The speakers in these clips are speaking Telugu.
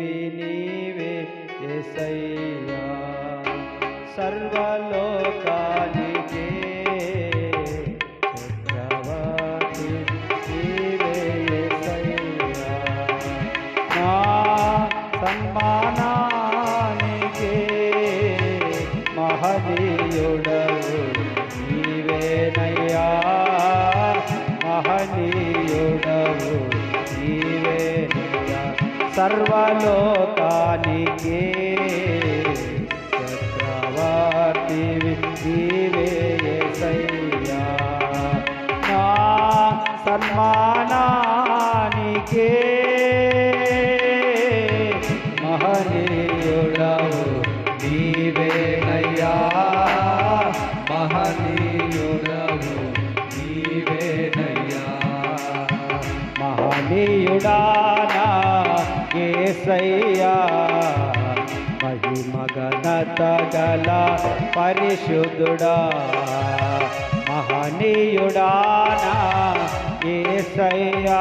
చక్రవర్తివి నీవే ఎసయ్యా సర్వలోకానికే చక్రవర్తి నీవే యేసయ్యా. నా నీవేనయ్యా సర్వలోకానికే చక్రవర్తివి నీవే యేసయ్యా. మహిమగనత గల పరిశుద్ధుడా మహనీయుడానా ఏసయ్యా.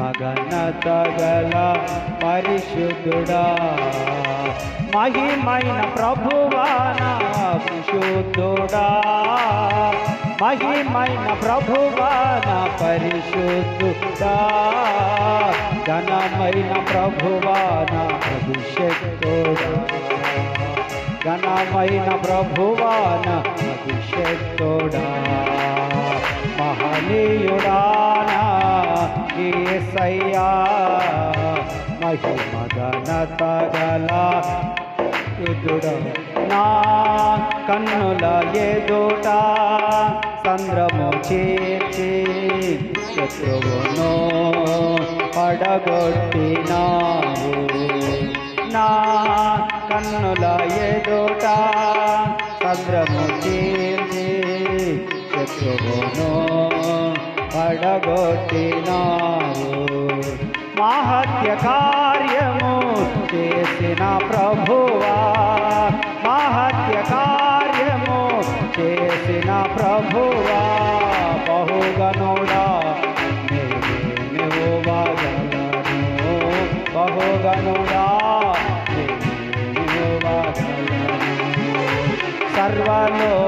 మగనత గల పరిశుద్ధుడా. మహిమైన ప్రభువానా పరిశుద్ధుడా. మహిమైన ప్రభువాన పరిశుద్ధుడా. ఘనమైన ప్రభువాన అభిషక్తుడా. ఘనమైన ప్రభువాన అభిషక్తుడా. మహిమ ఘనత గల నా కన్నుల ఎదుట చంద్రము చేర్చి శత్రువును పడగొట్టినావు. నా కన్నుల ఎదుట చంద్రము చేర్చి శత్రువును పడగొట్టినావు. మహత్యకా मोक्षेसिन प्रभुवा महत्य कार्य मो बहुगणोड मेवो वागनो बहुगणोडा सर्वलो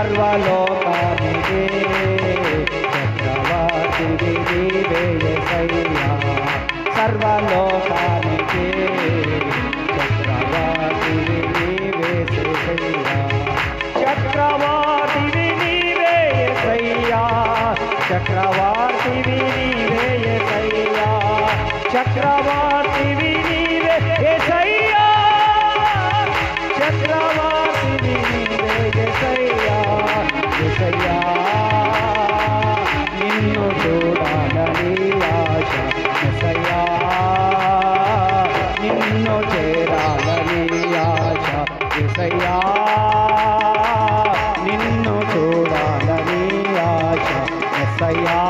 సర్వలోకానికే చక్రవర్తివి నీవే యేసయ్యా సర్వలోకానికి చక్రవర్తివి నీవే యేసయ్యా చక్రవర్తివి నీవే యేసయ్యా యేసయ్యా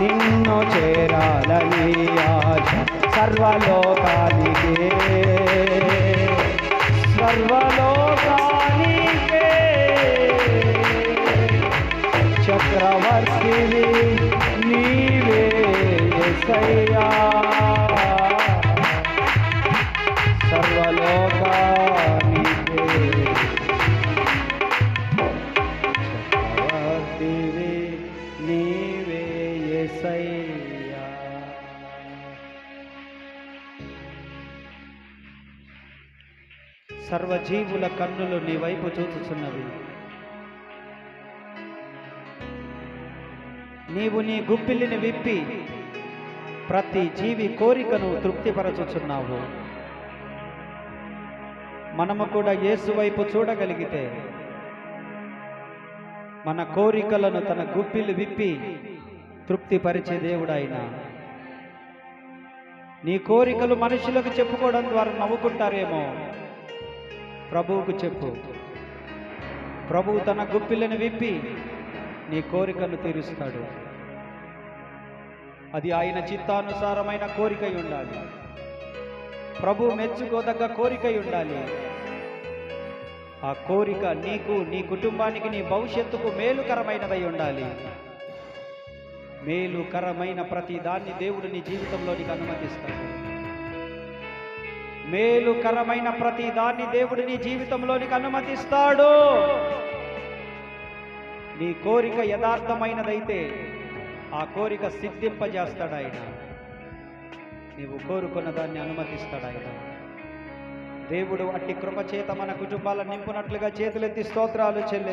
నిన్ను చేరాలని ఆశ సర్వలోకానికే. సర్వలోకానికే. చక్రవర్తిని నీవే యేసయ్యా సర్వజీవుల కన్నులు నీ వైపు చూచుచున్నవి. నీవు నీ గుప్పిలిని విప్పి ప్రతి జీవి కోరికను తృప్తిపరచుచున్నావు. మనము కూడా యేసు వైపు చూడగలిగితే మన కోరికలను తన గుప్పిలు విప్పి తృప్తిపరిచే దేవుడు ఆయన నీ కోరికలు మనుషులకు చెప్పుకోవడం ద్వారా నవ్వుకుంటారేమో. ప్రభువుకు చెప్పు. ప్రభువు తన గుప్పిలను విప్పి నీ కోరికను తీరుస్తాడు. అది ఆయన చిత్తానుసారమైన కోరిక ఉండాలి. ప్రభు మెచ్చుకోదగ్గ కోరిక ఉండాలి. ఆ కోరిక నీకు నీ కుటుంబానికి నీ భవిష్యత్తుకు మేలుకరమైనదై ఉండాలి. మేలుకరమైన ప్రతి దాన్ని దేవుడు నీ జీవితంలోనికి అనుమతిస్తాడు. మేలుకరమైన ప్రతి దాన్ని దేవుడు నీ జీవితంలోనికి అనుమతిస్తాడు. నీ కోరిక యథార్థమైనదైతే ఆ కోరిక సిద్ధింపజేస్తాడు ఆయన. నీవు కోరుకున్న దాన్ని అనుమతిస్తాడు ఆయన. దేవుడు అట్టి కృపచేత మన కుటుంబాలను నింపునట్లుగా చేతులెత్తి స్తోత్రాలు చెల్లి